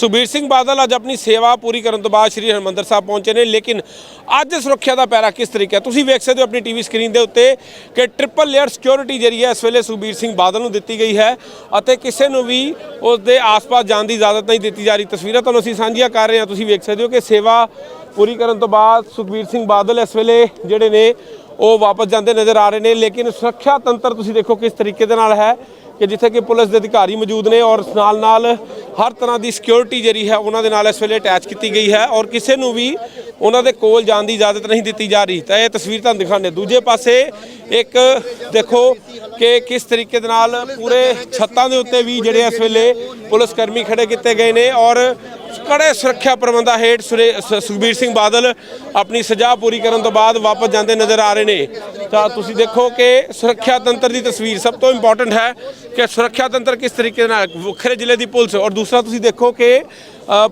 ਸੁਖਬੀਰ ਸਿੰਘ ਬਾਦਲ ਅੱਜ ਆਪਣੀ ਸੇਵਾ ਪੂਰੀ ਕਰਨ ਤੋਂ ਬਾਅਦ ਸ੍ਰੀ ਹਰਿਮੰਦਰ ਸਾਹਿਬ ਪਹੁੰਚੇ ਨੇ, ਲੇਕਿਨ ਅੱਜ ਸੁਰੱਖਿਆ ਦਾ ਪੈਰਾ ਕਿਸ ਤਰੀਕੇ ਹੈ? ਤੁਸੀਂ ਵੇਖ ਸਕਦੇ ਹੋ ਆਪਣੀ ਟੀਵੀ ਸਕਰੀਨ ਦੇ ਉੱਤੇ ਕਿ ਟ੍ਰਿਪਲ ਲੇਅਰ ਸਿਕਿਉਰਿਟੀ ਜਿਹੜੀ ਹੈ, ਇਸ ਵੇਲੇ ਸੁਖਬੀਰ ਸਿੰਘ ਬਾਦਲ ਨੂੰ ਦਿੱਤੀ ਗਈ ਹੈ ਅਤੇ ਕਿਸੇ ਨੂੰ ਵੀ ਉਸ ਦੇ ਆਸ-ਪਾਸ ਜਾਣ ਦੀ ਇਜਾਜ਼ਤ ਨਹੀਂ ਦਿੱਤੀ ਜਾ ਰਹੀ। ਤਸਵੀਰਾਂ ਤੁਹਾਨੂੰ ਅਸੀਂ ਸਾਂਝੀਆਂ ਕਰ ਰਹੇ ਹਾਂ। ਤੁਸੀਂ ਵੇਖ ਸਕਦੇ ਹੋ ਕਿ ਸੇਵਾ ਪੂਰੀ ਕਰਨ ਤੋਂ ਬਾਅਦ ਸੁਖਬੀਰ ਸਿੰਘ ਬਾਦਲ ਇਸ ਵੇਲੇ ਜਿਹੜੇ ਨੇ, ਉਹ ਵਾਪਸ ਜਾਂਦੇ ਨਜ਼ਰ ਆ ਰਹੇ ਨੇ, ਲੇਕਿਨ ਸੁਰੱਖਿਆ ਤੰਤਰ ਤੁਸੀਂ ਦੇਖੋ ਕਿਸ ਤਰੀਕੇ ਦੇ ਨਾਲ ਹੈ। ਕਿ ਜਿੱਥੇ ਕਿ ਪੁਲਿਸ ਦੇ ਅਧਿਕਾਰੀ ਮੌਜੂਦ ਨੇ ਔਰ ਨਾਲ ਨਾਲ ਹਰ ਤਰ੍ਹਾਂ ਦੀ ਸਿਕਿਉਰਿਟੀ ਜਿਹੜੀ ਹੈ ਉਹਨਾਂ ਦੇ ਨਾਲ ਇਸ ਵੇਲੇ ਅਟੈਚ ਕੀਤੀ ਗਈ ਹੈ ਔਰ ਕਿਸੇ ਨੂੰ ਵੀ ਉਹਨਾਂ ਦੇ ਕੋਲ ਜਾਣ ਦੀ ਇਜਾਜ਼ਤ ਨਹੀਂ ਦਿੱਤੀ ਜਾ ਰਹੀ। ਤਾਂ ਇਹ ਤਸਵੀਰ ਤੁਹਾਨੂੰ ਦਿਖਾਉਂਦੇ ਦੂਜੇ ਪਾਸੇ ਇੱਕ ਦੇਖੋ ਕਿ ਕਿਸ ਤਰੀਕੇ ਦੇ ਨਾਲ ਪੂਰੇ ਛੱਤਾਂ ਦੇ ਉੱਤੇ ਵੀ ਜਿਹੜੇ ਇਸ ਵੇਲੇ ਪੁਲਿਸ ਕਰਮੀ ਖੜੇ ਕੀਤੇ ਗਏ ਨੇ ਔਰ ਕੜੇ ਸੁਰੱਖਿਆ ਪ੍ਰਬੰਧਾਂ ਹੇਠ ਸੁਰੇ- ਸੁਖਬੀਰ ਸਿੰਘ ਬਾਦਲ ਆਪਣੀ ਸਜ਼ਾ ਪੂਰੀ ਕਰਨ ਤੋਂ ਬਾਅਦ ਵਾਪਸ ਜਾਂਦੇ ਨਜ਼ਰ ਆ ਰਹੇ ਨੇ। ਤਾਂ ਤੁਸੀਂ ਦੇਖੋ ਕਿ ਸੁਰੱਖਿਆ ਤੰਤਰ ਦੀ ਤਸਵੀਰ ਸਭ ਤੋਂ ਇੰਪੋਰਟੈਂਟ ਹੈ ਕਿ ਸੁਰੱਖਿਆ ਤੰਤਰ ਕਿਸ ਤਰੀਕੇ ਨਾਲ ਵੱਖਰੇ ਜ਼ਿਲ੍ਹੇ ਦੀ ਪੁਲਿਸ ਔਰ ਦੂਸਰਾ ਤੁਸੀਂ ਦੇਖੋ ਕਿ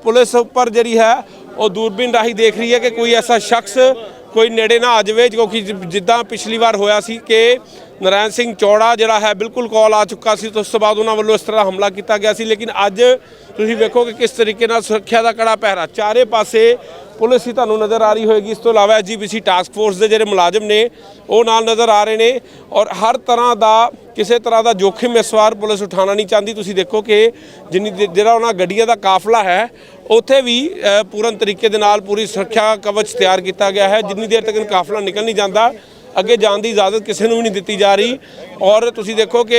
ਪੁਲਿਸ ਉੱਪਰ ਜਿਹੜੀ ਹੈ, ਉਹ ਦੂਰਬੀਨ ਰਾਹੀਂ ਦੇਖ ਰਹੀ ਹੈ ਕਿ ਕੋਈ ਐਸਾ ਸ਼ਖਸ ਕੋਈ ਨੇੜੇ ਨਾ ਆ ਜਾਵੇ, ਕਿਉਂਕਿ ਜਿ- ਜਿੱਦਾਂ ਪਿਛਲੀ ਵਾਰ ਹੋਇਆ ਸੀ ਕਿ ਨਰਾਇਣ ਸਿੰਘ ਚੌੜਾ ਜਿਹੜਾ ਹੈ ਬਿਲਕੁਲ ਕਾਲ ਆ ਚੁੱਕਾ ਸੀ, ਤੇ ਉਸ ਤੋਂ ਬਾਅਦ ਉਹਨਾਂ ਵੱਲੋਂ ਇਸ ਤਰ੍ਹਾਂ ਹਮਲਾ ਕੀਤਾ ਗਿਆ ਸੀ। ਲੇਕਿਨ ਅੱਜ ਤੁਸੀਂ ਵੇਖੋ ਕਿ ਕਿਸ ਤਰੀਕੇ ਨਾਲ ਸੁਰੱਖਿਆ ਦਾ ਕੜਾ ਪਹਿਰਾ। ਚਾਰੇ ਪਾਸੇ ਪੁਲਿਸ ਹੀ ਤੁਹਾਨੂੰ ਨਜ਼ਰ ਆ ਰਹੀ ਹੋਏਗੀ। ਇਸ ਤੋਂ ਇਲਾਵਾ ਐਜੀਪੀਸੀ ਟਾਸਕ ਫੋਰਸ ਦੇ ਜਿਹੜੇ ਮੁਲਾਜ਼ਮ ਨੇ, ਉਹ ਨਾਲ ਨਜ਼ਰ ਆ ਰਹੇ ਨੇ। ਔਰ ਹਰ ਤਰ੍ਹਾਂ ਦਾ, ਕਿਸੇ ਤਰ੍ਹਾਂ ਦਾ ਜੋਖਿਮ ਇਸ ਵਾਰ ਪੁਲਿਸ ਉਠਾਉਣਾ ਨਹੀਂ ਚਾਹੁੰਦੀ। ਤੁਸੀਂ ਦੇਖੋ ਕਿ ਜਿੰਨੀ ਦੇ- ਜਿਹੜਾ ਉਹਨਾਂ ਗੱਡੀਆਂ ਦਾ ਕਾਫਲਾ ਹੈ, ਉੱਥੇ ਵੀ ਪੂਰਨ ਤਰੀਕੇ ਦੇ ਨਾਲ ਪੂਰੀ ਸੁਰੱਖਿਆ ਕਵਚ ਤਿਆਰ ਕੀਤਾ ਗਿਆ ਹੈ। ਜਿੰਨੀ ਦੇਰ ਤੱਕ ਕਾਫਲਾ ਨਿਕਲ ਨਹੀਂ ਜਾਂਦਾ ਅੱਗੇ ਜਾਣ ਦੀ ਇਜਾਜ਼ਤ ਕਿਸੇ ਨੂੰ ਵੀ ਨਹੀਂ ਦਿੱਤੀ ਜਾ ਰਹੀ। ਔਰ ਤੁਸੀਂ ਦੇਖੋ ਕਿ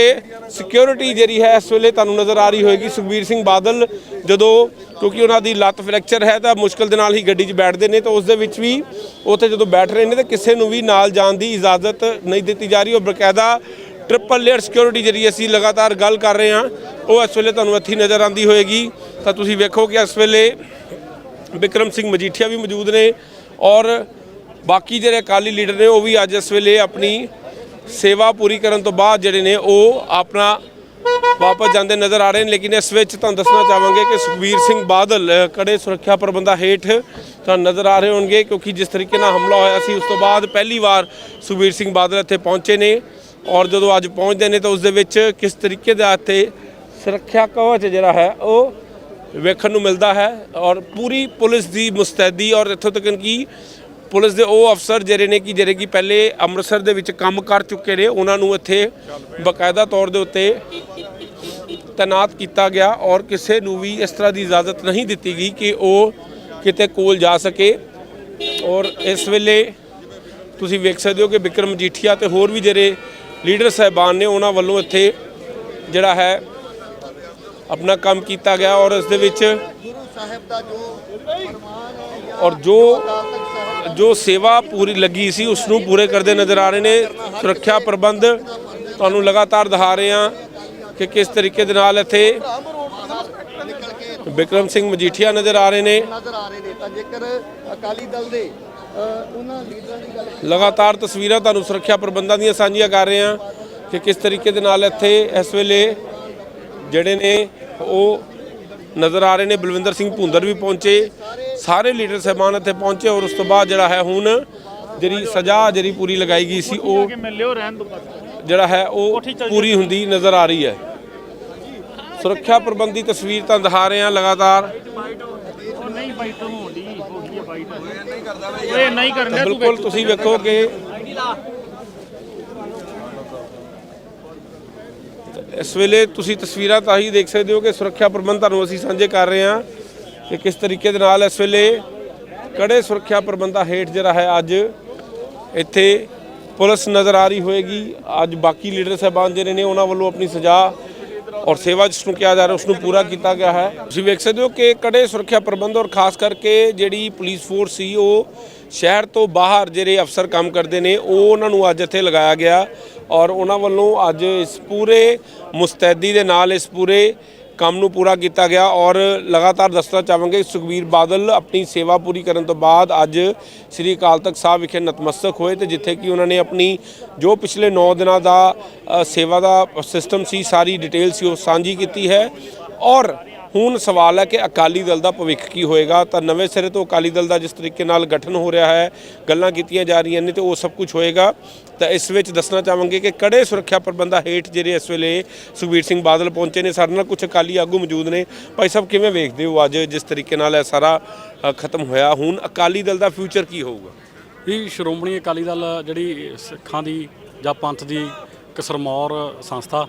ਸਿਕਿਉਰਿਟੀ ਜਿਹੜੀ ਹੈ, ਇਸ ਵੇਲੇ ਤੁਹਾਨੂੰ ਨਜ਼ਰ ਆ ਰਹੀ ਹੋਏਗੀ ਸੁਖਬੀਰ ਸਿੰਘ ਬਾਦਲ। ਜਦੋਂ ਕਿਉਂਕਿ ਉਹਨਾਂ ਦੀ ਲੱਤ ਫ੍ਰੈਕਚਰ ਹੈ ਤਾਂ ਮੁਸ਼ਕਲ ਦੇ ਨਾਲ ਹੀ ਗੱਡੀ 'ਚ ਬੈਠਦੇ ਨੇ, ਤਾਂ ਉਸ ਦੇ ਵਿੱਚ ਵੀ ਉੱਥੇ ਜਦੋਂ ਬੈਠ ਰਹੇ ਨੇ, ਤਾਂ ਕਿਸੇ ਨੂੰ ਵੀ ਨਾਲ ਜਾਣ ਦੀ ਇਜਾਜ਼ਤ ਨਹੀਂ ਦਿੱਤੀ ਜਾ ਰਹੀ। ਔਰ ਬਕਾਇਦਾ ਟ੍ਰਿਪਲ ਲੇਅਰ ਸਿਕਿਉਰਿਟੀ ਜਿਹੜੀ ਅਸੀਂ ਲਗਾਤਾਰ ਗੱਲ ਕਰ ਰਹੇ ਹਾਂ, ਉਹ ਇਸ ਵੇਲੇ ਤੁਹਾਨੂੰ ਇੱਥੇ ਨਜ਼ਰ ਆਉਂਦੀ ਹੋਏਗੀ। ਤਾਂ ਤੁਸੀਂ ਵੇਖੋ ਕਿ ਇਸ ਵੇਲੇ ਵਿਕਰਮ ਸਿੰਘ ਮਜੀਠੀਆ ਵੀ ਮੌਜੂਦ ਨੇ। ਔਰ ਬਾਕੀ ਜਿਹੜੇ ਅਕਾਲੀ ਲੀਡਰ ਨੇ, ਉਹ ਵੀ ਅੱਜ ਇਸ ਵੇਲੇ ਆਪਣੀ ਸੇਵਾ ਪੂਰੀ ਕਰਨ ਤੋਂ ਬਾਅਦ ਜਿਹੜੇ ਨੇ, ਉਹ ਆਪਣਾ ਵਾਪਸ ਜਾਂਦੇ ਨਜ਼ਰ ਆ ਰਹੇ ਨੇ। ਲੇਕਿਨ ਇਸ ਵਿੱਚ ਤੁਹਾਨੂੰ ਦੱਸਣਾ ਚਾਹਾਂਗੇ ਕਿ ਸੁਖਬੀਰ ਸਿੰਘ ਬਾਦਲ ਕੜੇ ਸੁਰੱਖਿਆ ਪ੍ਰਬੰਧਾਂ ਹੇਠ ਤੁਹਾਨੂੰ ਨਜ਼ਰ ਆ ਰਹੇ ਹੋਣਗੇ, ਕਿਉਂਕਿ ਜਿਸ ਤਰੀਕੇ ਨਾਲ ਹਮਲਾ ਹੋਇਆ ਸੀ, ਉਸ ਤੋਂ ਬਾਅਦ ਪਹਿਲੀ ਵਾਰ ਸੁਖਬੀਰ ਸਿੰਘ ਬਾਦਲ ਇੱਥੇ ਪਹੁੰਚੇ ਨੇ। ਔਰ ਜਦੋਂ ਅੱਜ ਪਹੁੰਚਦੇ ਨੇ, ਤਾਂ ਉਸ ਦੇ ਵਿੱਚ ਕਿਸ ਤਰੀਕੇ ਦਾ ਇੱਥੇ ਸੁਰੱਖਿਆ ਕਵਚ ਜਿਹੜਾ ਹੈ, ਉਹ ਵੇਖਣ ਨੂੰ ਮਿਲਦਾ ਹੈ। ਔਰ ਪੂਰੀ ਪੁਲਿਸ ਦੀ ਮੁਸਤੈਦੀ ਔਰ ਇੱਥੋਂ ਤੱਕ ਕਿ ਪੁਲਿਸ ਦੇ ਉਹ ਅਫਸਰ ਜਿਹੜੇ ਨੇ ਕਿ ਜਿਹੜੇ ਕਿ ਪਹਿਲੇ ਅੰਮ੍ਰਿਤਸਰ ਦੇ ਵਿੱਚ ਕੰਮ ਕਰ ਚੁੱਕੇ ਨੇ, ਉਹਨਾਂ ਨੂੰ ਇੱਥੇ ਬਕਾਇਦਾ ਤੌਰ ਦੇ ਉੱਤੇ ਤੈਨਾਤ ਕੀਤਾ ਗਿਆ ਔਰ ਕਿਸੇ ਨੂੰ ਵੀ ਇਸ ਤਰ੍ਹਾਂ ਦੀ ਇਜਾਜ਼ਤ ਨਹੀਂ ਦਿੱਤੀ ਗਈ ਕਿ ਉਹ ਕਿਤੇ ਕੋਲ ਜਾ ਸਕੇ। ਔਰ ਇਸ ਵੇਲੇ ਤੁਸੀਂ ਵੇਖ ਸਕਦੇ ਹੋ ਕਿ ਵਿਕਰਮ ਜੀਠੀਆ ਤੇ ਹੋਰ ਵੀ ਜਿਹੜੇ ਲੀਡਰ ਸਹਿਬਾਨ ਨੇ, ਉਹਨਾਂ ਵੱਲੋਂ ਇੱਥੇ ਜਿਹੜਾ ਹੈ ਆਪਣਾ ਕੰਮ ਕੀਤਾ ਗਿਆ ਔਰ ਇਸ ਦੇ ਵਿੱਚ ਗੁਰੂ ਸਾਹਿਬ ਦਾ ਜੋ ਫਰਮਾਨ ਹੈ ਔਰ ਜੋ ਜੋ ਸੇਵਾ ਪੂਰੀ ਲੱਗੀ ਸੀ ਉਸ ਨੂੰ ਪੂਰੇ ਕਰਦੇ ਨਜ਼ਰ ਆ ਰਹੇ ਨੇ। ਸੁਰੱਖਿਆ ਪ੍ਰਬੰਧ ਤੁਹਾਨੂੰ ਲਗਾਤਾਰ ਦਿਖਾ ਰਹੇ ਹਾਂ ਕਿ ਕਿਸ ਤਰੀਕੇ ਦੇ ਨਾਲ ਇੱਥੇ ਵਿਕਰਮ ਸਿੰਘ ਮਜੀਠੀਆ ਨਜ਼ਰ ਆ ਰਹੇ ਨੇ। ਨਜ਼ਰ ਆ ਰਹੇ ਨੇ। ਤਾਂ ਜੇਕਰ ਅਕਾਲੀ ਦਲ ਦੇ ਉਹਨਾਂ ਲੀਡਰਾਂ ਦੀ ਗੱਲ ਲਗਾਤਾਰ ਤਸਵੀਰਾਂ ਤੁਹਾਨੂੰ ਸੁਰੱਖਿਆ ਪ੍ਰਬੰਧਾਂ ਦੀਆਂ ਸਾਂਝੀਆਂ ਕਰ ਰਹੇ ਹਾਂ ਕਿ ਕਿਸ ਤਰੀਕੇ ਦੇ ਨਾਲ ਇੱਥੇ ਇਸ ਵੇਲੇ ਜਿਹੜੇ ਨੇ ਉਹ ਨਜ਼ਰ ਆ ਰਹੇ ਨੇ ਬਲਵਿੰਦਰ ਸਿੰਘ ਭੁੰਦਰ ਵੀ ਪਹੁੰਚੇ ਸਾਰੇ ਲੀਡਰ ਸਹਿਬਾਨ ਇੱਥੇ ਪਹੁੰਚੇ ਔਰ ਉਸ ਤੋਂ ਬਾਅਦ ਜਿਹੜਾ ਹੈ ਹੁਣ ਜਿਹੜੀ ਸਜ਼ਾ ਜਿਹੜੀ ਪੂਰੀ ਲਗਾਈ ਗਈ ਸੀ ਉਹ ਜਿਹੜਾ ਹੈ ਉਹ ਪੂਰੀ ਹੁੰਦੀ ਨਜ਼ਰ ਆ ਰਹੀ ਹੈ। ਸੁਰੱਖਿਆ ਪ੍ਰਬੰਧੀ ਤਸਵੀਰ ਤਾਂ ਦਿਖਾ ਰਹੇ ਹਾਂ ਲਗਾਤਾਰ। ਨਹੀਂ ਬਾਈਟ ਹੋਣ ਹੋ ਗਈ ਹੈ ਬਾਈਟ ਨਹੀਂ ਕਰਦਾ ਓਏ ਨਹੀਂ ਕਰਨ ਬਿਲਕੁਲ ਤੁਸੀਂ ਵੇਖੋ ਕਿ ਇਸ ਵੇਲੇ ਤੁਸੀਂ ਤਸਵੀਰਾਂ ਤਾਂ ਹੀ ਦੇਖ ਸਕਦੇ ਹੋ ਕਿ ਸੁਰੱਖਿਆ ਪ੍ਰਬੰਧ ਤੁਹਾਨੂੰ ਅਸੀਂ ਸਾਂਝੇ ਕਰ ਰਹੇ ਹਾਂ ਕਿ ਕਿਸ ਤਰੀਕੇ ਦੇ ਨਾਲ ਇਸ ਵੇਲੇ ਕੜੇ ਸੁਰੱਖਿਆ ਪ੍ਰਬੰਧਾਂ ਹੇਠ ਜਿਹੜਾ ਹੈ ਅੱਜ ਇੱਥੇ ਪੁਲਿਸ ਨਜ਼ਰ ਆ ਰਹੀ ਹੋਏਗੀ। ਅੱਜ ਬਾਕੀ ਲੀਡਰ ਸਾਹਿਬਾਨ ਜਿਹੜੇ ਨੇ ਉਹਨਾਂ ਵੱਲੋਂ ਆਪਣੀ ਸਜ਼ਾ ਔਰ ਸੇਵਾ ਜਿਸ ਨੂੰ ਕਿਹਾ ਜਾ ਰਿਹਾ ਉਸ ਨੂੰ ਪੂਰਾ ਕੀਤਾ ਗਿਆ ਹੈ। ਤੁਸੀਂ ਵੇਖ ਸਕਦੇ ਹੋ ਕਿ ਕੜੇ ਸੁਰੱਖਿਆ ਪ੍ਰਬੰਧ ਔਰ ਖਾਸ ਕਰਕੇ ਜਿਹੜੀ ਪੁਲਿਸ ਫੋਰਸ ਸੀ ਉਹ ਸ਼ਹਿਰ ਤੋਂ ਬਾਹਰ ਜਿਹੜੇ ਅਫਸਰ ਕੰਮ ਕਰਦੇ ਨੇ, ਉਹ ਉਹਨਾਂ ਨੂੰ ਅੱਜ ਇੱਥੇ ਲਗਾਇਆ ਗਿਆ ਔਰ ਉਹਨਾਂ ਵੱਲੋਂ ਅੱਜ ਇਸ ਪੂਰੇ ਮੁਸਤੈਦੀ ਦੇ ਨਾਲ ਇਸ ਪੂਰੇ ਕੰਮ ਨੂੰ ਪੂਰਾ ਕੀਤਾ ਗਿਆ ਔਰ ਲਗਾਤਾਰ ਦੱਸਣਾ ਚਾਹਾਂਗੇ ਸੁਖਬੀਰ ਬਾਦਲ ਆਪਣੀ ਸੇਵਾ ਪੂਰੀ ਕਰਨ ਤੋਂ ਬਾਅਦ ਅੱਜ ਸ੍ਰੀ ਅਕਾਲ ਤਖਤ ਸਾਹਿਬ ਵਿਖੇ ਨਤਮਸਤਕ ਹੋਏ ਤੇ ਜਿੱਥੇ ਕਿ ਉਹਨਾਂ ਨੇ ਆਪਣੀ ਜੋ ਪਿਛਲੇ 9 ਦਿਨਾਂ ਦਾ ਸੇਵਾ ਦਾ ਸਿਸਟਮ ਸੀ, ਸਾਰੀ ਡਿਟੇਲ ਸੀ, ਉਹ ਸਾਂਝੀ ਕੀਤੀ ਹੈ ਔਰ ਹੁਣ ਸਵਾਲ ਹੈ ਕਿ ਅਕਾਲੀ ਦਲ ਦਾ ਭਵਿੱਖ ਕੀ ਹੋਏਗਾ? ਤਾਂ ਨਵੇਂ ਸਿਰੇ ਤੋਂ ਅਕਾਲੀ ਦਲ ਦਾ ਜਿਸ ਤਰੀਕੇ ਨਾਲ ਗਠਨ ਹੋ ਰਿਹਾ ਹੈ, ਗੱਲਾਂ ਕੀਤੀਆਂ ਜਾ ਰਹੀਆਂ ਨੇ ਤੇ ਉਹ ਸਭ ਕੁਝ ਹੋਏਗਾ। ਤਾਂ ਇਸ ਵਿੱਚ ਦੱਸਣਾ ਚਾਹਾਂਗੇ ਕਿ ਕੜੇ ਸੁਰੱਖਿਆ ਪ੍ਰਬੰਧਾਂ ਹੇਠ ਜਿਹੜੇ ਇਸ ਵੇਲੇ ਸੁਖਬੀਰ ਸਿੰਘ ਬਾਦਲ ਪਹੁੰਚੇ ਨੇ, ਸਾਡੇ ਨਾਲ ਕੁਝ ਅਕਾਲੀ ਆਗੂ ਮੌਜੂਦ ਨੇ। ਭਾਈ ਸਾਹਿਬ, ਕਿਵੇਂ ਵੇਖਦੇ ਹੋ ਅੱਜ ਜਿਸ ਤਰੀਕੇ ਨਾਲ ਇਹ ਸਾਰਾ ਖਤਮ ਹੋਇਆ? ਹੁਣ ਅਕਾਲੀ ਦਲ ਦਾ ਫਿਊਚਰ ਕੀ ਹੋਊਗਾ? ਇਹ ਸ਼੍ਰੋਮਣੀ ਅਕਾਲੀ ਦਲ ਜਿਹੜੀ ਸਿੱਖਾਂ ਦੀ ਜਾਂ ਪੰਥ ਦੀ ਕਸਰਮੌਰ ਸੰਸਥਾ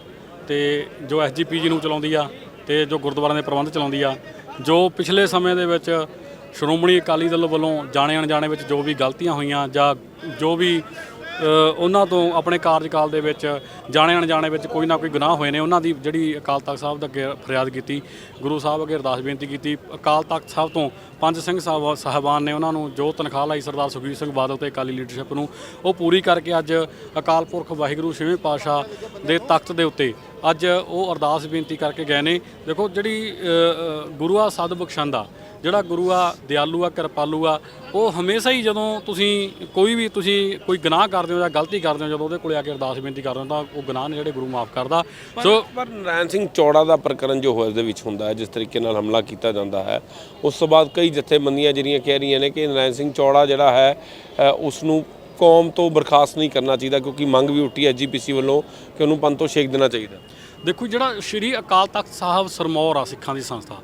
ਤੇ ਜੋ ਐਸਜੀਪੀਜੀ ਨੂੰ ਚਲਾਉਂਦੀ ਆ ਤੇ ਜੋ ਗੁਰਦੁਆਰਿਆਂ ਦੇ ਪ੍ਰਬੰਧ ਚਲਾਉਂਦੀ ਆ, ਜੋ ਪਿਛਲੇ ਸਮੇਂ ਦੇ ਵਿੱਚ ਸ਼੍ਰੋਮਣੀ ਅਕਾਲੀ ਦਲ ਵੱਲੋਂ ਜਾਣੇ ਅਣਜਾਣੇ ਵਿੱਚ ਜੋ ਵੀ ਗਲਤੀਆਂ ਹੋਈਆਂ ਜਾਂ ਜੋ ਵੀ ਉਹਨਾਂ ਤੋਂ ਆਪਣੇ ਕਾਰਜਕਾਲ ਦੇ ਵਿੱਚ ਜਾਣੇ ਅਣਜਾਣੇ ਵਿੱਚ ਕੋਈ ਨਾ ਕੋਈ ਗੁਨਾਹ ਹੋਏ ਨੇ, ਉਹਨਾਂ ਦੀ ਜਿਹੜੀ ਅਕਾਲ ਤਖਤ ਸਾਹਿਬ ਦਾ ਅੱਗੇ ਫਰਿਆਦ ਕੀਤੀ, ਗੁਰੂ ਸਾਹਿਬ ਅੱਗੇ ਅਰਦਾਸ ਬੇਨਤੀ ਕੀਤੀ, ਅਕਾਲ ਤਖਤ ਸਾਹਿਬ ਤੋਂ ਪੰਜ ਸਿੰਘ ਸਾਹਿਬ ਸਾਹਿਬਾਨ ਨੇ ਉਹਨਾਂ ਨੂੰ ਜੋ ਤਨਖਾਹ ਲਈ ਸਰਦਾਰ ਸੁਖਬੀਰ ਸਿੰਘ ਬਾਦਲ ਤੇ ਅਕਾਲੀ ਲੀਡਰਸ਼ਿਪ ਨੂੰ ਉਹ ਪੂਰੀ ਕਰਕੇ ਅੱਜ ਅਕਾਲ ਪੁਰਖ ਵਾਹਿਗੁਰੂ ਛੇਵੇਂ ਪਾਤਸ਼ਾਹ ਦੇ ਤਖਤ ਦੇ ਉੱਤੇ ਅੱਜ ਉਹ ਅਰਦਾਸ ਬੇਨਤੀ ਕਰਕੇ ਗਏ ਨੇ। ਦੇਖੋ ਜਿਹੜੀ ਅ, ਅ, ਗੁਰੂ ਆ ਸਦ ਬਖਸ਼ੰਦਾ ਜਿਹੜਾ ਗੁਰੂ ਆ ਦਿਆਲੂ ਆ ਕਿਰਪਾਲੂ ਆ ਉਹ ਹਮੇਸ਼ਾ ਹੀ ਜਦੋਂ ਤੁਸੀਂ ਕੋਈ ਵੀ ਤੁਸੀਂ ਕੋਈ ਗੁਨਾਹ ਕਰਦੇ ਹੋ ਜਾਂ ਗਲਤੀ ਕਰਦੇ ਹੋ ਜਦੋਂ ਉਹਦੇ ਕੋਲੇ ਆ ਕੇ ਅਰਦਾਸ ਬੇਨਤੀ ਕਰਦੇ ਹੋ ਤਾਂ ਉਹ ਗੁਨਾਹ ਨੇ ਜਿਹੜੇ ਗੁਰੂ ਮਾਫ ਕਰਦਾ। ਸੋ ਪਰ ਨਾਰਾਇਣ ਸਿੰਘ ਚੌੜਾ ਦਾ ਪ੍ਰਕਰਨ ਜੋ ਹੋਇਆ ਦੇ ਵਿੱਚ ਹੁੰਦਾ ਹੈ ਜਿਸ ਤਰੀਕੇ ਨਾਲ ਹਮਲਾ ਕੀਤਾ ਜਾਂਦਾ ਹੈ ਉਸ ਤੋਂ ਬਾਅਦ ਕਈ ਜਥੇਬੰਦੀਆਂ ਜਿਹੜੀਆਂ ਕਹਿ ਰਹੀਆਂ ਨੇ ਕਿ ਨਰਾਇਣ ਸਿੰਘ ਚੌੜਾ ਜਿਹੜਾ ਹੈ ਅ, ਉਸ ਨੂੰ ਕੌਮ ਤੋਂ ਬਰਖਾਸਤ ਨਹੀਂ ਕਰਨਾ ਚਾਹੀਦਾ ਕਿਉਂਕਿ ਮੰਗ ਵੀ ਉੱਠੀ ਹੈ ਜੀਪੀਸੀ ਵੱਲੋਂ ਕਿ ਉਹਨੂੰ ਪੰਨ ਤੋਂ ਛੇਕ ਦੇਣਾ ਚਾਹੀਦਾ। ਦੇਖੋ ਜਿਹੜਾ ਸ਼੍ਰੀ ਅਕਾਲ ਤਖਤ ਸਾਹਿਬ ਸਰਮੌਰ ਆ ਸਿੱਖਾਂ ਦੀ ਸੰਸਥਾ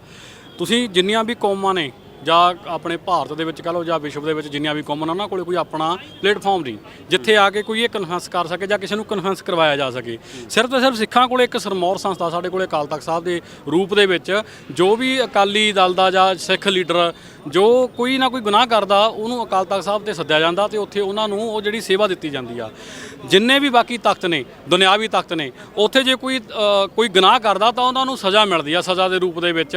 ਤੁਸੀਂ ਜਿੰਨੀਆਂ ਵੀ ਕੌਮਾਂ ਨੇ ਜਾਂ ਆਪਣੇ ਭਾਰਤ ਦੇ ਵਿੱਚ ਕਹ ਲਓ ਜਾਂ ਵਿਸ਼ਵ ਦੇ ਵਿੱਚ ਜਿੰਨੀਆਂ ਵੀ ਕੌਮਾਂ ਨੇ ਉਹਨਾਂ ਕੋਲੇ ਕੋਈ ਆਪਣਾ ਪਲੇਟਫਾਰਮ ਨਹੀਂ। ਜਿੱਥੇ ਆ ਕੇ ਕੋਈ ਇਹ ਕਨਫਰੰਸ ਕਰ ਸਕੇ ਜਾਂ ਕਿਸੇ ਨੂੰ ਕਨਫਰੰਸ ਕਰਵਾਇਆ ਜਾ ਸਕੇ। ਸਿਰਫ ਤੇ ਸਿਰਫ ਸਿੱਖਾਂ ਕੋਲੇ ਇੱਕ ਸਰਮੌਰ ਸੰਸਥਾ ਸਾਡੇ ਕੋਲੇ ਅਕਾਲ ਤਖਤ ਸਾਹਿਬ ਦੇ ਰੂਪ ਦੇ ਵਿੱਚ, ਜੋ ਵੀ ਅਕਾਲੀ ਦਲ ਦਾ ਜਾਂ ਸਿੱਖ ਲੀਡਰ, ਜੋ ਕੋਈ ਨਾ ਕੋਈ ਗੁਨਾਹ ਕਰਦਾ, ਉਹਨੂੰ ਅਕਾਲ ਤਖਤ ਸਾਹਿਬ ਤੇ ਸੱਦਿਆ ਜਾਂਦਾ ਤੇ ਉੱਥੇ ਉਹਨਾਂ ਨੂੰ ਉਹ ਜਿਹੜੀ ਸੇਵਾ ਦਿੱਤੀ ਜਾਂਦੀ ਆ। ਜਿੰਨੇ ਵੀ ਬਾਕੀ ਤਖਤ ਨੇ, ਦੁਨਿਆਵੀ ਤਖਤ ਨੇ, ਉੱਥੇ ਜੇ ਕੋਈ ਕੋਈ ਗੁਨਾਹ ਕਰਦਾ ਤਾਂ ਉਹਨਾਂ ਨੂੰ ਸਜ਼ਾ ਮਿਲਦੀ ਆ, ਸਜ਼ਾ ਦੇ ਰੂਪ ਦੇ ਵਿੱਚ।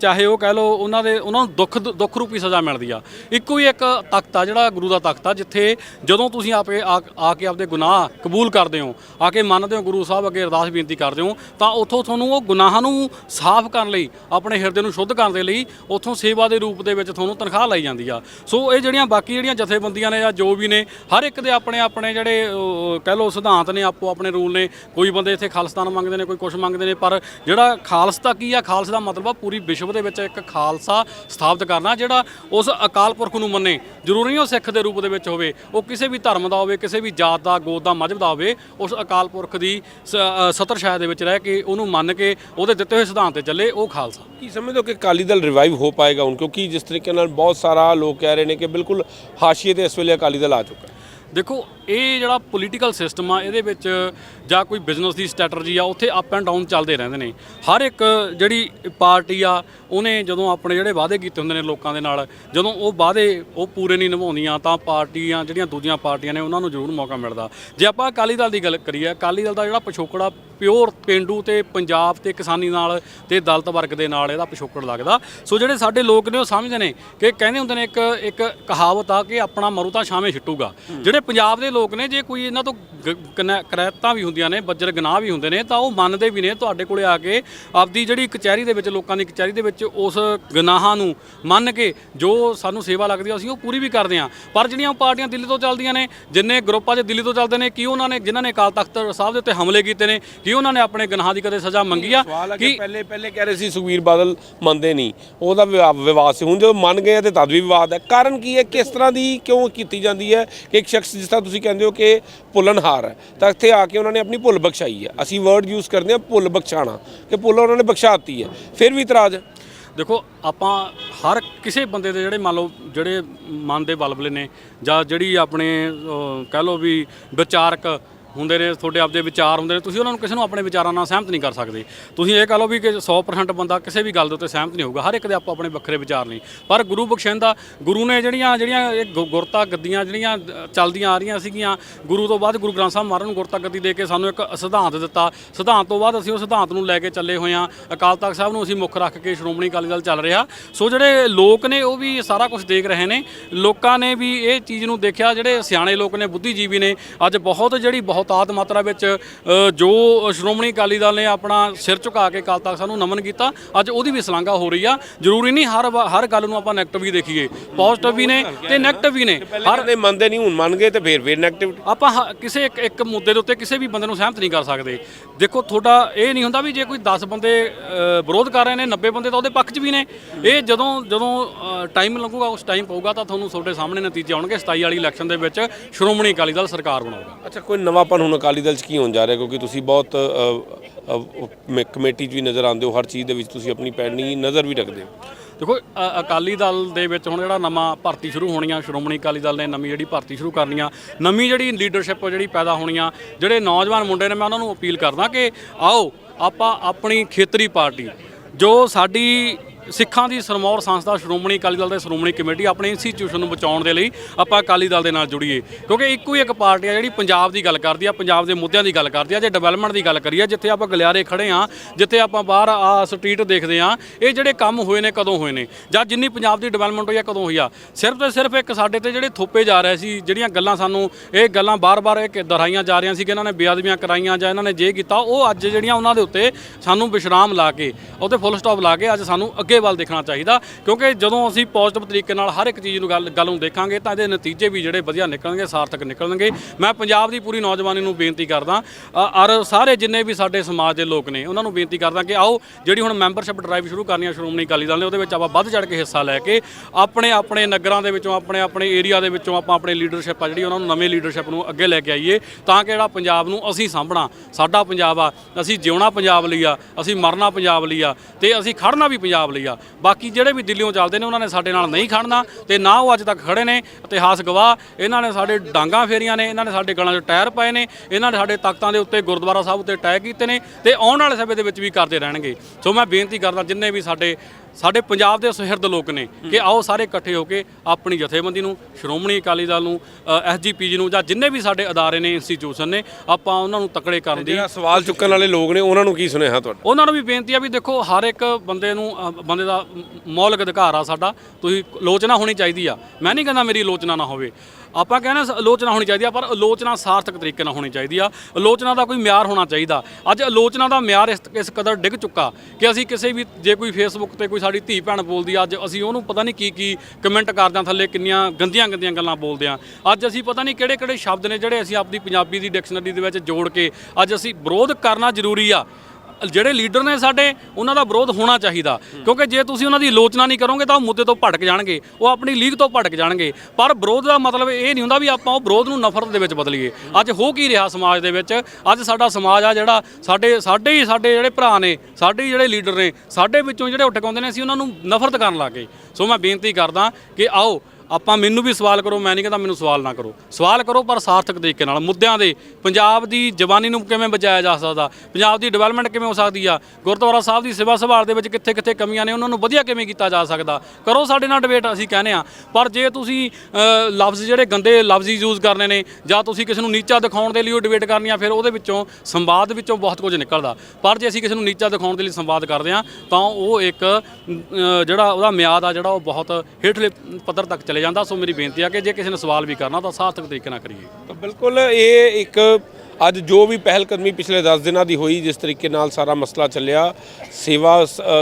ਚਾਹੇ ਉਹ ਕਹਿ ਲਓ ਉਹਨਾਂ ਦੇ, ਉਹਨਾਂ ਨੂੰ ਦੁੱਖ ਦੁੱਖ ਰੂਪੀ ਸਜ਼ਾ ਮਿਲਦੀ ਆ। ਇੱਕੋ ਹੀ ਇੱਕ ਤਖਤ ਆ, ਜਿਹੜਾ ਗੁਰੂ ਦਾ ਤਖਤ ਆ, ਜਿੱਥੇ ਜਦੋਂ ਤੁਸੀਂ ਆਪੇ ਆ ਆ ਕੇ ਆਪਦੇ ਗੁਨਾਹ ਕਬੂਲ ਕਰਦੇ ਹੋ, ਆ ਕੇ ਮੰਨਦੇ ਹੋ, ਗੁਰੂ ਸਾਹਿਬ ਅੱਗੇ ਅਰਦਾਸ ਬੇਨਤੀ ਕਰਦੇ ਹੋ, ਤਾਂ ਉੱਥੋਂ ਤੁਹਾਨੂੰ ਉਹ ਗੁਨਾਹਾਂ ਨੂੰ ਸਾਫ਼ ਕਰਨ ਲਈ, ਆਪਣੇ ਹਿਰਦੇ ਨੂੰ ਸ਼ੁੱਧ ਕਰਨ ਦੇ ਲਈ ਉੱਥੋਂ ਸੇਵਾ ਦੇ ਰੂਪ ਦੇ ਵਿੱਚ ਤੁਹਾਨੂੰ ਤਨਖਾਹ ਲਈ ਜਾਂਦੀ ਆ। ਸੋ ਇਹ ਜਿਹੜੀਆਂ ਬਾਕੀ ਜਿਹੜੀਆਂ ਜਥੇਬੰਦੀਆਂ ਨੇ ਜਾਂ ਜੋ ਵੀ ਨੇ, ਹਰ ਇੱਕ ਦੇ ਆਪਣੇ ਆਪਣੇ ਜਿਹੜੇ ਕਹਿ ਲਓ ਸਿਧਾਂਤ ਨੇ, ਆਪੋ ਆਪਣੇ ਰੂਲ ਨੇ। ਕੋਈ ਬੰਦੇ ਇੱਥੇ ਖਾਲਸਤਾਨ ਮੰਗਦੇ ਨੇ, ਕੋਈ ਕੁਝ ਮੰਗਦੇ ਨੇ, ਪਰ ਜਿਹੜਾ ਖਾਲਸਤਾ ਕੀ ਆ, ਖਾਲਸਾ ਦਾ ਮਤਲਬ ਆ ਪੂਰੀ ਵਿਸ਼ਵ ਦੇ ਵਿੱਚ ਇੱਕ ਖਾਲਸਾ ਸਥਾਪਿਤ ਕਰਨਾ ਜਿਹੜਾ ਉਸ ਅਕਾਲ ਪੁਰਖ ਨੂੰ ਮੰਨੇ। ਜ਼ਰੂਰੀ ਨਹੀਂ ਉਹ ਸਿੱਖ ਦੇ ਰੂਪ ਦੇ ਵਿੱਚ ਹੋਵੇ। ਉਹ ਕਿਸੇ ਵੀ ਧਰਮ ਦਾ ਹੋਵੇ ਕਿਸੇ ਵੀ ਜਾਤ ਦਾ ਗੋਤ ਦਾ ਮਜ਼ਹਬ ਦਾ ਹੋਵੇ ਉਸ ਅਕਾਲ ਪੁਰਖ ਦੀ ਸ- ਅ, ਸਤਰ ਛਾਇਆ ਦੇ ਵਿੱਚ ਰਹਿ ਕੇ ਉਹਨੂੰ ਮੰਨ ਕੇ ਉਹਦੇ ਦਿੱਤੇ ਹੋਏ ਸਿਧਾਂਤ ਤੇ ਚੱਲੇ ਉਹ ਖਾਲਸਾ। ਕੀ ਸਮਝਦੇ ਹੋ ਕਿ ਅਕਾਲੀ ਦਲ ਰਿਵਾਈਵ ਹੋ ਪਾਏਗਾ ਹੁਣ? ਕਿਉਂਕਿ ਜਿਸ ਤਰੀਕੇ ਨਾਲ ਬਹੁਤ ਸਾਰਾ ਲੋਕ ਕਹਿ ਰਹੇ ਨੇ ਕਿ ਬਿਲਕੁਲ ਹਾਸ਼ੀਏ ਤੇ ਇਸ ਵੇਲੇ ਅਕਾਲੀ ਦਲ ਆ ਚੁੱਕਾ ਹੈ। ਦੇਖੋ, ਇਹ ਜਿਹੜਾ ਪੋਲੀਟੀਕਲ ਸਿਸਟਮ ਆ, ਇਹਦੇ ਵਿੱਚ ਜਾਂ ਕੋਈ ਬਿਜ਼ਨਸ ਦੀ ਸਟ੍ਰੈਟਜੀ ਆ, ਉੱਥੇ ਅਪ ਐਂਡ ਡਾਊਨ ਚੱਲਦੇ ਰਹਿੰਦੇ ਨੇ। ਹਰ ਇੱਕ ਜਿਹੜੀ ਪਾਰਟੀ ਆ, ਉਹਨੇ ਜਦੋਂ ਆਪਣੇ ਜਿਹੜੇ ਵਾਅਦੇ ਕੀਤੇ ਹੁੰਦੇ ਨੇ ਲੋਕਾਂ ਦੇ ਨਾਲ, ਜਦੋਂ ਉਹ ਵਾਅਦੇ ਉਹ ਪੂਰੇ ਨਹੀਂ ਨਿਭਾਉਂਦੀਆਂ, ਤਾਂ ਪਾਰਟੀਆਂ, ਜਿਹੜੀਆਂ ਦੂਜੀਆਂ ਪਾਰਟੀਆਂ ਨੇ, ਉਹਨਾਂ ਨੂੰ ਜ਼ਰੂਰ ਮੌਕਾ ਮਿਲਦਾ। ਜੇ ਆਪਾਂ ਅਕਾਲੀ ਦਲ ਦੀ ਗੱਲ ਕਰੀਏ, ਅਕਾਲੀ ਦਲ ਦਾ ਜਿਹੜਾ ਪਿਛੋਕੜਾ ਪਿਓਰ ਪਿੰਡੂ ਤੇ ਪੰਜਾਬ ਤੇ ਕਿਸਾਨੀ ਨਾਲ ਤੇ ਦਲਤ ਵਰਗ ਦੇ ਨਾਲ ਇਹਦਾ ਪਿਛੋਕੜ ਲੱਗਦਾ। ਸੋ ਜਿਹੜੇ ਸਾਡੇ ਲੋਕ ਨੇ ਉਹ ਸਮਝਦੇ ਨੇ ਕਿ ਕਹਿੰਦੇ ਹੁੰਦੇ ਨੇ ਇੱਕ ਇੱਕ ਕਹਾਵਤ ਆ ਕਿ ਆਪਣਾ ਮਰੂ ਤਾਂ ਛਾਵੇਂ ਛਿੱਟੂਗਾ। ਜਿਹੜੇ ਪੰਜਾਬ ਦੇ ਲੋਕ ਨੇ ਜੇ ਕੋਈ ਇਹਨਾਂ ਤੋਂ ਗ- ਕਰੈਤਾਂ ਵੀ ਹੁੰਦੀਆਂ ਨੇ, ਬੱਜਰ ਗਨਾਹ ਵੀ ਹੁੰਦੇ ਨੇ, ਤਾਂ ਉਹ ਮੰਨਦੇ ਵੀ ਨੇ ਤੁਹਾਡੇ ਕੋਲੇ ਆ ਕੇ ਆਪਦੀ ਜਿਹੜੀ ਕਚਹਿਰੀ ਦੇ ਵਿੱਚ, ਲੋਕਾਂ ਦੀ ਕਚਹਿਰੀ ਦੇ ਵਿੱਚ ਉਸ ਗਨਾਹਾਂ ਨੂੰ ਮੰਨ ਕੇ ਜੋ ਸਾਨੂੰ ਸੇਵਾ ਲੱਗਦੀ ਆ, ਅਸੀਂ ਉਹ ਪੂਰੀ ਵੀ ਕਰਦੇ ਆ ਪਰ ਜਿਹੜੀਆਂ ਪਾਰਟੀਆਂ ਦਿੱਲੀ ਤੋਂ ਚੱਲਦੀਆਂ ਨੇ, ਜਿੰਨੇ ਗਰੁੱਪਾਂ 'ਚ ਦਿੱਲੀ ਤੋਂ ਚੱਲਦੇ ਨੇ, ਕੀ ਉਹਨਾਂ ਨੇ, ਜਿਨ੍ਹਾਂ ਨੇ ਅਕਾਲ ਤਖਤ ਸਾਹਿਬ ਦੇ ਉੱਤੇ ਹਮਲੇ ਕੀਤੇ ਨੇ ਕੀ ਉਹਨਾਂ ਨੇ ਆਪਣੇ ਗਨਾਹਾਂ ਦੀ ਕਦੇ ਸਜ਼ਾ ਮੰਗੀ ਆ? ਕਿ ਪਹਿਲੇ ਪਹਿਲੇ ਕਹਿ ਰਹੇ ਸੀ ਸੁਖਵੀਰ ਬਾਦਲ ਮੰਨਦੇ ਨਹੀਂ। ਉਹਦਾ ਵਿਵਾ- ਵਿਵਾਦ ਸੀ। ਹੁਣ ਜਦੋਂ ਮੰਨ ਗਏ ਤੇ ਤਦ ਵੀ ਵਿਵਾਦ ਹੈ। ਕਾਰਨ ਕੀ ਹੈ? ਕਿਸ ਤਰ੍ਹਾਂ ਦੀ ਕਿਉਂ ਕੀਤੀ ਜਾਂਦੀ ਹੈ ਕਿ ਇੱਕ ਸ਼ਖਸ ਜਿਸ ਤਰ੍ਹਾਂ ਤੁਸੀਂ ਕਹਿੰਦੇ ਹੋ ਕਿ ਭੁੱਲਣਹਾਰ ਹੈ ਤਾਂ ਇੱਥੇ ਆ ਕੇ ਉਹਨਾਂ ਨੇ ਆਪਣੀ ਭੁੱਲ ਬਖਸ਼ਾਈ ਹੈ। ਅਸੀਂ ਵਰਡ ਯੂਜ਼ ਕਰਦੇ ਹਾਂ ਭੁੱਲ ਬਖਸ਼ਾਣਾ ਕਿ ਭੁੱਲ ਉਹਨਾਂ ਨੇ ਬਖਸ਼ਾਤੀ ਹੈ। ਫਿਰ ਵੀ ਇਤਰਾਜ਼ ਹੈ। ਦੇਖੋ ਆਪਾਂ ਹਰ ਕਿਸੇ ਬੰਦੇ ਦੇ ਜਿਹੜੇ ਮੰਨ ਲਓ ਜਿਹੜੇ ਮਨ ਦੇ ਬਲਬਲੇ ਨੇ ਜਾਂ ਜਿਹੜੀ ਆਪਣੇ ਕਹਿ ਲਓ ਵੀ ਵਿਚਾਰਕ ਹੁੰਦੇ ਨੇ, ਤੁਹਾਡੇ ਆਪਦੇ ਵਿਚਾਰ ਹੁੰਦੇ ਨੇ, ਤੁਸੀਂ ਉਹਨਾਂ ਨੂੰ ਕਿਸੇ ਨੂੰ ਆਪਣੇ ਵਿਚਾਰਾਂ ਨਾਲ ਸਹਿਮਤ ਨਹੀਂ ਕਰ ਸਕਦੇ। ਤੁਸੀਂ ਇਹ ਕਹ ਲਓ ਵੀ ਕਿ 100% ਬੰਦਾ ਕਿਸੇ ਵੀ ਗੱਲ ਦੇ ਉੱਤੇ ਸਹਿਮਤ ਨਹੀਂ ਹੋਊਗਾ, ਹਰ ਇੱਕ ਦੇ ਆਪੋ ਆਪਣੇ ਵੱਖਰੇ ਵਿਚਾਰ ਨੇ। ਪਰ ਗੁਰੂ ਬਖਸ਼ਿੰਦਾ ਗੁਰੂ ਨੇ ਜਿਹੜੀਆਂ ਜਿਹੜੀਆਂ ਇਹ ਗੁਰਤਾ ਗੱਦੀਆਂ ਜਿਹੜੀਆਂ ਚੱਲਦੀਆਂ ਆ ਰਹੀਆਂ ਸੀਗੀਆਂ, ਗੁਰੂ ਤੋਂ ਬਾਅਦ ਗੁਰੂ ਗ੍ਰੰਥ ਸਾਹਿਬ ਮਹਾਰਾਜ ਨੂੰ ਗੁਰਤਾ ਗੱਦੀ ਦੇ ਕੇ ਸਾਨੂੰ ਇੱਕ ਸਿਧਾਂਤ ਦਿੱਤਾ। ਸਿਧਾਂਤ ਤੋਂ ਬਾਅਦ ਅਸੀਂ ਉਹ ਸਿਧਾਂਤ ਨੂੰ ਲੈ ਕੇ ਚੱਲੇ ਹੋਏ ਹਾਂ। ਅਕਾਲ ਤਖਤ ਸਾਹਿਬ ਨੂੰ ਅਸੀਂ ਮੁੱਖ ਰੱਖ ਕੇ ਸ਼੍ਰੋਮਣੀ ਅਕਾਲੀ ਦਲ ਚੱਲ ਰਿਹਾ। ਸੋ ਜਿਹੜੇ ਲੋਕ ਨੇ, ਉਹ ਵੀ ਸਾਰਾ ਕੁਝ ਦੇਖ ਰਹੇ ਨੇ। ਲੋਕਾਂ ਨੇ ਵੀ ਇਹ ਚੀਜ਼ ਨੂੰ ਦੇਖਿਆ, ਜਿਹੜੇ ਸਿਆਣੇ ਲੋਕ ਨੇ, ਬੁੱਧੀਜੀਵੀ ਨੇ, ਅੱਜ ਬਹੁਤ ਜਿਹੜੀ ਬਹੁਤ ਬਹੁਤਾਤ ਮਾਤਰਾ ਵਿੱਚ ਜੋ ਸ਼੍ਰੋਮਣੀ ਅਕਾਲੀ ਦਲ ਨੇ ਆਪਣਾ ਸਿਰ ਝੁਕਾ ਕੇ ਕੱਲ ਤੱਕ ਸਾਨੂੰ ਨਮਨ ਕੀਤਾ ਅੱਜ ਉਹਦੀ ਵੀ ਸ਼ਲਾਘਾ ਹੋ ਰਹੀ ਆ। ਜ਼ਰੂਰੀ ਨਹੀਂ ਹਰ ਵਾ- ਹਰ ਗੱਲ ਨੂੰ ਆਪਾਂ ਨੈਗੇਟਿਵ ਹੀ ਦੇਖੀਏ। ਪੋਜ਼ਿਟਿਵ ਵੀ ਨੇ ਤੇ ਨੈਗੇਟਿਵ ਵੀ ਨੇ। ਹਰ ਦੇ ਮੰਨਦੇ ਨਹੀਂ ਹੁਣ ਮੰਨ ਗਏ ਤੇ ਫੇਰ ਫੇਰ ਨੈਗੇਟਿਵ ਆਪਾਂ ਕਿਸੇ ਇੱਕ ਇੱਕ ਮੁੱਦੇ ਦੇ ਉੱਤੇ ਕਿਸੇ ਵੀ ਬੰਦੇ ਨੂੰ ਸਹਿਮਤ ਨਹੀਂ ਕਰ ਸਕਦੇ। ਦੇਖੋ ਤੁਹਾਡਾ ਇਹ ਨਹੀਂ ਹੁੰਦਾ ਵੀ ਜੇ ਕੋਈ 10 ਬੰਦੇ ਵਿਰੋਧ ਕਰ ਰਹੇ ਨੇ 90 ਬੰਦੇ ਤਾਂ ਉਹਦੇ ਪੱਖ 'ਚ ਵੀ ਨੇ। ਇਹ ਜਦੋਂ ਜਦੋਂ ਟਾਈਮ ਲੱਗੂਗਾ ਉਸ ਟਾਈਮ ਪਊਗਾ ਤਾਂ ਤੁਹਾਨੂੰ ਤੁਹਾਡੇ ਸਾਹਮਣੇ ਨਤੀਜੇ ਆਉਣਗੇ। 27 ਵਾਲੀ ਇਲੈਕਸ਼ਨ ਦੇ ਵਿੱਚ ਸ਼੍ਰੋਮਣੀ ਅਕਾਲੀ ਦਲ ਸਰਕਾਰ ਬਣਾਊਗਾ। ਅੱਛਾ ਕੋਈ ਨਵਾਂਪਨ ਹੁਣ ਅਕਾਲੀ ਦਲ 'ਚ ਕੀ ਹੋਣ ਜਾ ਰਿਹਾ? ਕਿਉਂਕਿ ਤੁਸੀਂ ਬਹੁਤ ਕਮੇਟੀ 'ਚ ਵੀ ਨਜ਼ਰ ਆਉਂਦੇ ਹੋ, ਹਰ ਚੀਜ਼ ਦੇ ਵਿੱਚ ਤੁਸੀਂ ਆਪਣੀ ਪੈਣੀ ਨਜ਼ਰ ਵੀ ਰੱਖਦੇ ਹੋ। ਦੇਖੋ, ਅ- ਅਕਾਲੀ ਦਲ ਦੇ ਵਿੱਚ ਹੁਣ ਜਿਹੜਾ ਨਵਾਂ ਭਰਤੀ ਸ਼ੁਰੂ ਹੋਣੀਆਂ, ਸ਼੍ਰੋਮਣੀ ਅਕਾਲੀ ਦਲ ਨੇ ਨਵੀਂ ਜਿਹੜੀ ਭਰਤੀ ਸ਼ੁਰੂ ਕਰਨੀਆਂ, ਨਵੀਂ ਜਿਹੜੀ ਲੀਡਰਸ਼ਿਪ ਜਿਹੜੀ ਪੈਦਾ ਹੋਣੀਆਂ, ਜਿਹੜੇ ਨੌਜਵਾਨ ਮੁੰਡੇ ਨੇ, ਮੈਂ ਉਹਨਾਂ ਨੂੰ ਅਪੀਲ ਕਰਦਾ ਕਿ ਆਓ, ਆਪਾਂ ਆਪਣੀ ਖੇਤਰੀ ਪਾਰਟੀ, ਜੋ ਸਾਡੀ ਸਿੱਖਾਂ ਦੀ ਸਰਮੌਰ ਸੰਸਥਾ ਸ਼੍ਰੋਮਣੀ ਅਕਾਲੀ ਦਲ ਦੇ ਸ਼੍ਰੋਮਣੀ ਕਮੇਟੀ ਆਪਣੇ ਇੰਸਟੀਚਿਊਸ਼ਨ ਨੂੰ ਬਚਾਉਣ ਦੇ ਲਈ ਆਪਾਂ ਅਕਾਲੀ ਦਲ ਦੇ ਨਾਲ ਜੁੜੀਏ। ਕਿਉਂਕਿ ਇੱਕੋ ਹੀ ਇੱਕ ਪਾਰਟੀ ਆ ਜਿਹੜੀ ਪੰਜਾਬ ਦੀ ਗੱਲ ਕਰਦੀ ਆ, ਪੰਜਾਬ ਦੇ ਮੁੱਦਿਆਂ ਦੀ ਗੱਲ ਕਰਦੀ ਆ, ਜੇ ਡਿਵੈਲਪਮੈਂਟ ਦੀ ਗੱਲ ਕਰੀਏ, ਜਿੱਥੇ ਆਪਾਂ ਗਲਿਆਰੇ ਖੜੇ ਆ, ਜਿੱਥੇ ਆਪਾਂ ਬਾਹਰ ਆ ਸਟਰੀਟ ਦੇਖਦੇ ਆ, ਇਹ ਜਿਹੜੇ ਕੰਮ ਹੋਏ ਨੇ ਕਦੋਂ ਹੋਏ ਨੇ? ਜਾਂ ਜਿੰਨੀ ਪੰਜਾਬ ਦੀ ਡਿਵੈਲਪਮੈਂਟ ਹੋਈ ਆ, ਕਦੋਂ ਹੋਈ ਆ? ਸਿਰਫ ਤੇ ਸਿਰਫ ਇੱਕ ਸਾਡੇ ਤੇ ਜਿਹੜੇ ਥੋਪੇ ਜਾ ਰਹੇ ਸੀ, ਜਿਹੜੀਆਂ ਗੱਲਾਂ ਸਾਨੂੰ, ਇਹ ਗੱਲਾਂ ਬਾਰ-ਬਾਰ ਇਹ ਕਿ, ਦੁਹਰਾਈਆਂ ਜਾ ਰਹੀਆਂ ਸੀ ਕਿ ਇਹਨਾਂ ਨੇ ਬੇਅਦਬੀਆਂ ਕਰਾਈਆਂ ਜਾਂ ਇਹਨਾਂ ਨੇ ਜੇ ਕੀਤਾ, ਉਹ ਅੱਜ ਜਿਹੜੀਆਂ ਉਹਨਾਂ ਦੇ ਉੱਤੇ ਸਾਨੂੰ ਵਿਸ਼ਰਾਮ ਲਾ ਕੇ ਉਹਤੇ ਫੁੱਲ ਸਟਾਪ ਲਾ ਕੇ ਅੱਜ ਸਾਨੂੰ ਅੱਗੇ ਵੱਲ ਦੇਖਣਾ ਚਾਹੀਦਾ, ਕਿਉਂਕਿ ਜਦੋਂ ਅਸੀਂ ਪੋਜ਼ਿਟਿਵ ਤਰੀਕੇ ਨਾਲ ਹਰ ਇੱਕ ਚੀਜ਼ ਨੂੰ ਗੱਲ ਗੱਲ ਨੂੰ ਦੇਖਾਂਗੇ, ਤਾਂ ਇਹਦੇ ਨਤੀਜੇ ਵੀ ਜਿਹੜੇ ਵਧੀਆ ਨਿਕਲਣਗੇ, ਸਾਰਥਕ ਨਿਕਲਣਗੇ। ਮੈਂ ਪੰਜਾਬ ਦੀ ਪੂਰੀ ਨੌਜਵਾਨੀ ਨੂੰ ਬੇਨਤੀ ਕਰਦਾ ਔਰ ਸਾਰੇ ਜਿੰਨੇ ਵੀ ਸਾਡੇ ਸਮਾਜ ਦੇ ਲੋਕ ਨੇ, ਉਹਨਾਂ ਨੂੰ ਬੇਨਤੀ ਕਰਦਾ ਕਿ ਆਓ, ਜਿਹੜੀ ਹੁਣ ਮੈਂਬਰਸ਼ਿਪ ਡਰਾਈਵ ਸ਼ੁਰੂ ਕਰਨੀ ਹੈ ਸ਼੍ਰੋਮਣੀ ਅਕਾਲੀ ਦਲ ਨੇ, ਉਹਦੇ ਵਿੱਚ ਆਪਾਂ ਵੱਧ ਚੜ ਕੇ ਹਿੱਸਾ ਲੈ ਕੇ, ਆਪਣੇ ਆਪਣੇ ਨਗਰਾਂ ਦੇ ਵਿੱਚੋਂ, ਆਪਣੇ ਆਪਣੇ ਏਰੀਆ ਦੇ ਵਿੱਚੋਂ ਆਪਾਂ ਆਪਣੇ ਲੀਡਰਸ਼ਿਪ ਆ ਜਿਹੜੀ, ਉਹਨਾਂ ਨੂੰ ਨਵੇਂ ਲੀਡਰਸ਼ਿਪ ਨੂੰ ਅੱਗੇ ਲੈ ਕੇ ਆਈਏ, ਤਾਂ ਕਿ ਜਿਹੜਾ ਪੰਜਾਬ ਨੂੰ ਅਸੀਂ ਸਾਂਭਣਾ, ਸਾਡਾ ਪੰਜਾਬ ਆ, ਅਸੀਂ ਜਿਉਣਾ ਪੰਜਾਬ ਲਈ ਆ, ਅਸੀਂ ਮਰਨਾ ਪੰਜਾਬ ਲਈ ਆ, ਤੇ ਅਸੀਂ ਖੜਨਾ ਵੀ ਪੰਜਾਬ ਲਈ ਆ। ਬਾਕੀ ਜਿਹੜੇ ਵੀ ਦਿੱਲੀੋਂ ਚੱਲਦੇ ਨੇ ਉਹਨਾਂ ਨੇ ਸਾਡੇ ਨਾਲ ਨਹੀਂ ਖੜਨਾ ਤੇ ਨਾ ਉਹ ਅੱਜ ਤੱਕ ਖੜੇ ਨੇ। ਇਤਿਹਾਸ ਗਵਾਹ ਇਹਨਾਂ ਨੇ ਸਾਡੇ ਡਾਂਗਾ ਫੇਰੀਆਂ ਨੇ ਇਹਨਾਂ ਨੇ ਸਾਡੇ ਗਲਾਂ 'ਚ ਟਾਇਰ ਪਏ ਨੇ ਇਹਨਾਂ ਨੇ ਸਾਡੇ ਤਖਤਾਂ ਦੇ ਉੱਤੇ ਗੁਰਦੁਆਰਾ ਸਾਹਿਬ ਉੱਤੇ ਟਾਇਰ ਕੀਤੇ ਨੇ ਤੇ ਆਉਣ ਵਾਲੇ ਸਮੇਂ ਦੇ ਵਿੱਚ ਵੀ ਕਰਦੇ ਰਹਿਣਗੇ। ਸੋ ਮੈਂ ਬੇਨਤੀ ਕਰਦਾ ਜਿੰਨੇ ਵੀ ਸਾਡੇ ਸਾਡੇ ਪੰਜਾਬ ਦੇ ਸੁਹਿਰਦ ਲੋਕ ਨੇ ਕਿ ਆਓ ਸਾਰੇ ਇਕੱਠੇ ਹੋ ਕੇ ਆਪਣੀ ਜਥੇਬੰਦੀ ਨੂੰ ਸ਼੍ਰੋਮਣੀ ਅਕਾਲੀ ਦਲ ਨੂੰ ਐਸਜੀਪੀਜੀ ਨੂੰ ਜਾਂ ਜਿੰਨੇ ਵੀ ਸਾਡੇ ਅਦਾਰੇ ਨੇ ਇੰਸਟੀਚਿਊਸ਼ਨ ਨੇ ਆਪਾਂ ਉਹਨਾਂ ਨੂੰ ਤਕੜੇ ਕਰਨ ਦੀ ਜਿਹੜਾ ਸਵਾਲ ਚੁੱਕਣ ਵਾਲੇ ਲੋਕ ਨੇ ਉਹਨਾਂ ਨੂੰ ਕੀ ਸੁਨੇਹਾ ਤੁਹਾਡਾ? ਉਹਨਾਂ ਨੂੰ ਵੀ ਬੇਨਤੀ ਆ ਵੀ ਦੇਖੋ ਹਰ ਇੱਕ ਬੰਦੇ ਨੂੰ ਬੰਦੇ ਦਾ ਮੌਲਿਕ ਅਧਿਕਾਰ ਆ ਸਾਡਾ, ਤੁਸੀਂ ਆਲੋਚਨਾ ਹੋਣੀ ਚਾਹੀਦੀ ਆ। ਮੈਂ ਨਹੀਂ ਕਹਿੰਦਾ ਮੇਰੀ ਆਲੋਚਨਾ ਨਾ ਹੋਵੇ। ਆਪਾਂ ਕਹਿੰਦੇ ਆਲੋਚਨਾ ਹੋਣੀ ਚਾਹੀਦੀ ਆ, ਪਰ ਆਲੋਚਨਾ ਸਾਰਥਕ ਤਰੀਕੇ ਨਾਲ ਹੋਣੀ ਚਾਹੀਦੀ ਆ। ਆਲੋਚਨਾ ਦਾ ਕੋਈ ਮਿਆਰ ਹੋਣਾ ਚਾਹੀਦਾ। ਅੱਜ ਆਲੋਚਨਾ ਦਾ ਮਿਆਰ ਇਸ ਇਸ ਕਦਰ ਡਿੱਗ ਚੁੱਕਾ ਕਿ ਅਸੀਂ ਕਿਸੇ ਵੀ, ਜੇ ਕੋਈ ਫੇਸਬੁੱਕ ਤੇ ਕੋਈ ਸਾਡੀ ਧੀ ਭੈਣ ਬੋਲਦੀ ਆ, ਅੱਜ ਅਸੀਂ ਉਹਨੂੰ ਪਤਾ ਨਹੀਂ ਕੀ ਕੀ ਕਮੈਂਟ ਕਰਦੇ ਹਾਂ ਥੱਲੇ ਕਿੰਨੀਆਂ ਗੰਦੀਆਂ ਗੰਦੀਆਂ ਗੱਲਾਂ ਬੋਲਦੇ ਆ। ਅੱਜ ਅਸੀਂ ਪਤਾ ਨਹੀਂ ਕਿਹੜੇ ਕਿਹੜੇ ਸ਼ਬਦ ਨੇ ਜਿਹੜੇ ਅਸੀਂ ਆਪਣੀ ਪੰਜਾਬੀ ਦੀ ਡਿਕਸ਼ਨਰੀ ਦੇ ਵਿੱਚ ਜੋੜ ਕੇ ਅੱਜ ਅਸੀਂ ਵਿਰੋਧ ਕਰਨਾ ਜ਼ਰੂਰੀ ਆ। ਜਿਹੜੇ ਲੀਡਰ ਨੇ ਸਾਡੇ, ਉਹਨਾਂ ਦਾ ਵਿਰੋਧ ਹੋਣਾ ਚਾਹੀਦਾ। ਕਿਉਂਕਿ ਜੇ ਤੁਸੀਂ ਉਹਨਾਂ ਦੀ ਆਲੋਚਨਾ ਨਹੀਂ ਕਰੋਗੇ ਤਾਂ ਉਹ ਮੁੱਦੇ ਤੋਂ ਭਟਕ ਜਾਣਗੇ। ਉਹ ਆਪਣੀ ਲੀਗ ਤੋਂ ਭਟਕ ਜਾਣਗੇ। ਪਰ ਵਿਰੋਧ ਦਾ ਮਤਲਬ ਇਹ ਨਹੀਂ ਹੁੰਦਾ ਵੀ ਆਪਾਂ ਉਹ ਵਿਰੋਧ ਨੂੰ ਨਫ਼ਰਤ ਦੇ ਵਿੱਚ ਬਦਲੀਏ। ਅੱਜ ਹੋ ਕੀ ਰਿਹਾ ਸਮਾਜ ਦੇ ਵਿੱਚ? ਅੱਜ ਸਾਡਾ ਸਮਾਜ ਆ ਜਿਹੜਾ ਸਾਡੇ ਸਾਡੇ ਹੀ ਸਾਡੇ ਜਿਹੜੇ ਭਰਾ ਨੇ, ਸਾਡੇ ਹੀ ਜਿਹੜੇ ਲੀਡਰ ਨੇ, ਸਾਡੇ ਵਿੱਚੋਂ ਜਿਹੜੇ ਉੱਠ ਕੇ ਆਉਂਦੇ ਨੇ, ਅਸੀਂ ਉਹਨਾਂ ਨੂੰ ਨਫ਼ਰਤ ਕਰਨ ਲੱਗ ਗਏ। ਸੋ ਮੈਂ ਬੇਨਤੀ ਕਰਦਾ ਕਿ ਆਓ ਆਪਾਂ ਮੈਨੂੰ ਵੀ ਸਵਾਲ ਕਰੋ, ਮੈਂ ਨਹੀਂ ਕਹਿੰਦਾ ਮੈਨੂੰ ਸਵਾਲ ਨਾ ਕਰੋ। ਸਵਾਲ ਕਰੋ ਪਰ ਸਾਰਥਕ ਤਰੀਕੇ ਨਾਲ। ਮੁੱਦਿਆਂ ਦੇ, ਪੰਜਾਬ ਦੀ ਜਵਾਨੀ ਨੂੰ ਕਿਵੇਂ ਬਚਾਇਆ ਜਾ ਸਕਦਾ? ਪੰਜਾਬ ਦੀ ਡਿਵੈਲਪਮੈਂਟ ਕਿਵੇਂ ਹੋ ਸਕਦੀ ਆ? ਗੁਰਦੁਆਰਾ ਸਾਹਿਬ ਦੀ ਸੇਵਾ ਸੰਭਾਲ ਦੇ ਵਿੱਚ ਕਿੱਥੇ ਕਿੱਥੇ ਕਮੀਆਂ ਨੇ? ਉਹਨਾਂ ਨੂੰ ਵਧੀਆ ਕਿਵੇਂ ਕੀਤਾ ਜਾ ਸਕਦਾ? ਕਰੋ ਸਾਡੇ ਨਾਲ ਡਿਬੇਟ ਅਸੀਂ ਕਹਿੰਦੇ ਆ ਪਰ ਜੇ ਤੁਸੀਂ ਲਫ਼ਜ਼ ਜਿਹੜੇ ਗੰਦੇ ਲਫ਼ਜ਼ ਯੂਜ਼ ਕਰਨੇ ਨੇ, ਜਾਂ ਤੁਸੀਂ ਕਿਸੇ ਨੂੰ ਨੀਚਾ ਦਿਖਾਉਣ ਦੇ ਲਈ ਉਹ ਡਿਬੇਟ ਕਰਨੀ ਆ, ਫਿਰ ਉਹਦੇ ਵਿੱਚੋਂ ਸੰਵਾਦ ਵਿੱਚੋਂ ਬਹੁਤ ਕੁਝ ਨਿਕਲਦਾ। ਪਰ ਜੇ ਅਸੀਂ ਕਿਸੇ ਨੂੰ ਨੀਚਾ ਦਿਖਾਉਣ ਦੇ ਲਈ ਸੰਵਾਦ ਕਰਦੇ ਆ ਤਾਂ ਉਹ ਇੱਕ ਜਿਹੜਾ ਉਹਦਾ ਮਿਆਦ ਆ, ਜਿਹੜਾ ਉਹ ਬਹੁਤ ਹੇਠਲੇ ਪੱਧਰ ਤੱਕ ਚਲੇ ਜਾਂਦਾ, ਸੋ ਮੇਰੀ ਬੇਨਤੀ ਆ ਕਿ ਜੇ ਕਿਸੇ ਨੇ ਸਵਾਲ ਵੀ ਕਰਨਾ ਤਾਂ ਸਾਰਥਕ ਤਰੀਕੇ ਨਾਲ ਕਰੀਏ। ਤਾਂ ਬਿਲਕੁਲ ਇਹ ਇੱਕ ਅੱਜ ਜੋ ਵੀ ਪਹਿਲ ਕਦਮੀ ਪਿਛਲੇ 10 ਦਿਨਾਂ ਦੀ ਹੋਈ, ਜਿਸ ਤਰੀਕੇ ਨਾਲ ਸਾਰਾ ਮਸਲਾ ਚੱਲਿਆ, ਸੇਵਾ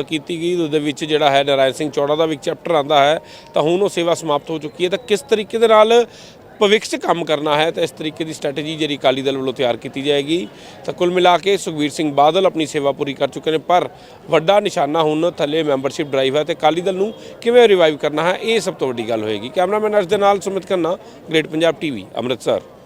ਕੀਤੀ ਗਈ, ਉਹਦੇ ਵਿੱਚ ਜਿਹੜਾ ਹੈ ਨਾਰਾਇਣ ਸਿੰਘ ਚੌੜਾ ਦਾ ਵੀ ਇੱਕ ਚੈਪਟਰ ਆਂਦਾ ਹੈ, ਤਾਂ ਹੁਣ ਉਹ ਸੇਵਾ ਸਮਾਪਤ ਹੋ ਚੁੱਕੀ ਹੈ। ਤਾਂ ਕਿਸ ਤਰੀਕੇ ਦੇ ਨਾਲ ਭਵਿੱਖ 'ਚ ਕੰਮ ਕਰਨਾ ਹੈ, ਤਾਂ ਇਸ ਤਰੀਕੇ ਦੀ ਸਟ੍ਰੈਟਜੀ ਜਿਹੜੀ ਅਕਾਲੀ ਦਲ ਵੱਲੋਂ ਤਿਆਰ ਕੀਤੀ ਜਾਏਗੀ। ਤਾਂ ਕੁੱਲ ਮਿਲਾ ਕੇ ਸੁਖਬੀਰ ਸਿੰਘ ਬਾਦਲ ਆਪਣੀ ਸੇਵਾ ਪੂਰੀ ਕਰ ਚੁੱਕੇ ਨੇ, ਪਰ ਵੱਡਾ ਨਿਸ਼ਾਨਾ ਹੁਣ ਥੱਲੇ ਮੈਂਬਰਸ਼ਿਪ ਡਰਾਈਵ ਹੈ ਤੇ ਅਕਾਲੀ ਦਲ ਨੂੰ ਕਿਵੇਂ ਰਿਵਾਈਵ ਕਰਨਾ ਹੈ, ਇਹ ਸਭ ਤੋਂ ਵੱਡੀ ਗੱਲ ਹੋਏਗੀ। ਕੈਮਰਾਮੈਨ ਅਰਸ਼ ਦੇ ਨਾਲ ਸੁਮਿਤ ਖੰਨਾ ਗ੍ਰੇਟ ਪੰਜਾਬ ਟੀਵੀ ਅੰਮ੍ਰਿਤਸਰ।